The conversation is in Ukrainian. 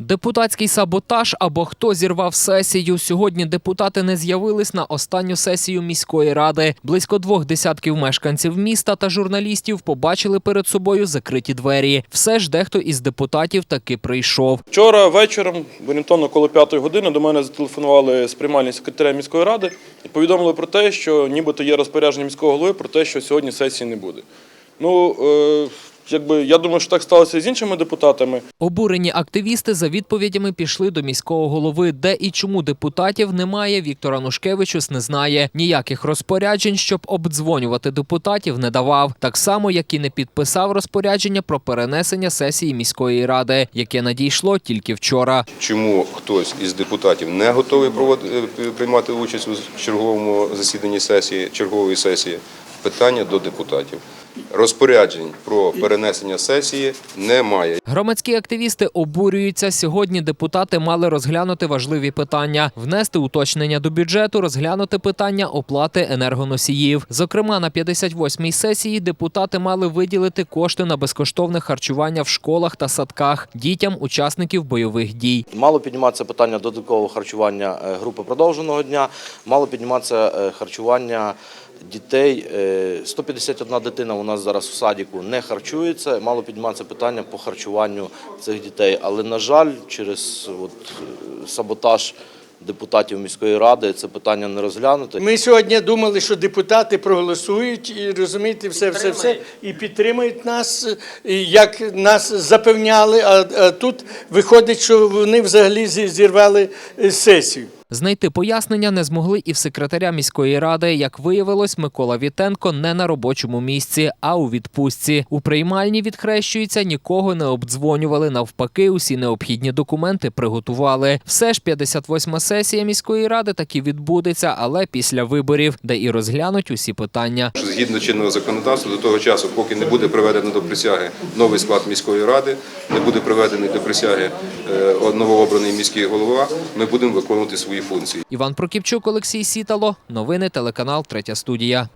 Депутатський саботаж або хто зірвав сесію. Сьогодні депутати не з'явились на останню сесію міської ради. Близько двох десятків мешканців міста та журналістів побачили перед собою закриті двері. Все ж дехто із депутатів таки прийшов. Вчора вечором, орієнтовно коло п'ятої години, до мене зателефонували з приймальні секретаря міської ради і повідомили про те, що нібито є розпорядження міського голови про те, що сьогодні сесії не буде. Ну, е, якби я думаю, що так сталося і з іншими депутатами. Обурені активісти за відповідями пішли до міського голови, де і чому депутатів немає. Віктор Анушкевичус не знає. Ніяких розпоряджень, щоб обдзвонювати депутатів, не давав. Так само, як і не підписав розпорядження про перенесення сесії міської ради, яке надійшло тільки вчора. Чому хтось із депутатів не готовий провод- е, приймати участь у черговому засіданні сесії, чергової сесії? Питання до депутатів. Розпоряджень про перенесення сесії немає. Громадські активісти обурюються. Сьогодні депутати мали розглянути важливі питання: внести уточнення до бюджету, розглянути питання оплати енергоносіїв. Зокрема, на 58-й сесії депутати мали виділити кошти на безкоштовне харчування в школах та садках дітям учасників бойових дій. Мало підніматися питання додаткового харчування е, групи продовженого дня, мало підніматися е, харчування дітей. Е, 151 дитина у нас зараз в садіку не харчується. Мало підніматися питання по харчуванню цих дітей. Але, на жаль, через от, е, саботаж депутатів міської ради це питання не розглянуто. Ми сьогодні думали, що депутати проголосують і розумієте, все, все, все, і підтримують нас, як нас запевняли. А, тут виходить, що вони взагалі зірвали е, сесію. Знайти пояснення не змогли і в секретаря міської ради. Як виявилось, Микола Вітенко не на робочому місці, а у відпустці. У приймальні відхрещується, нікого не обдзвонювали. Навпаки, усі необхідні документи приготували. Все ж 58-ма сесія міської ради таки відбудеться, але після виборів, де і розглянуть усі питання. Згідно чинного законодавства, до того часу, поки не буде приведено до присяги новий склад міської ради, не буде приведений до присяги е, новообраний міський голова, ми будемо виконувати свої функції. Іван Прокіпчук, Олексій Сітало. Новини телеканал Третя студія.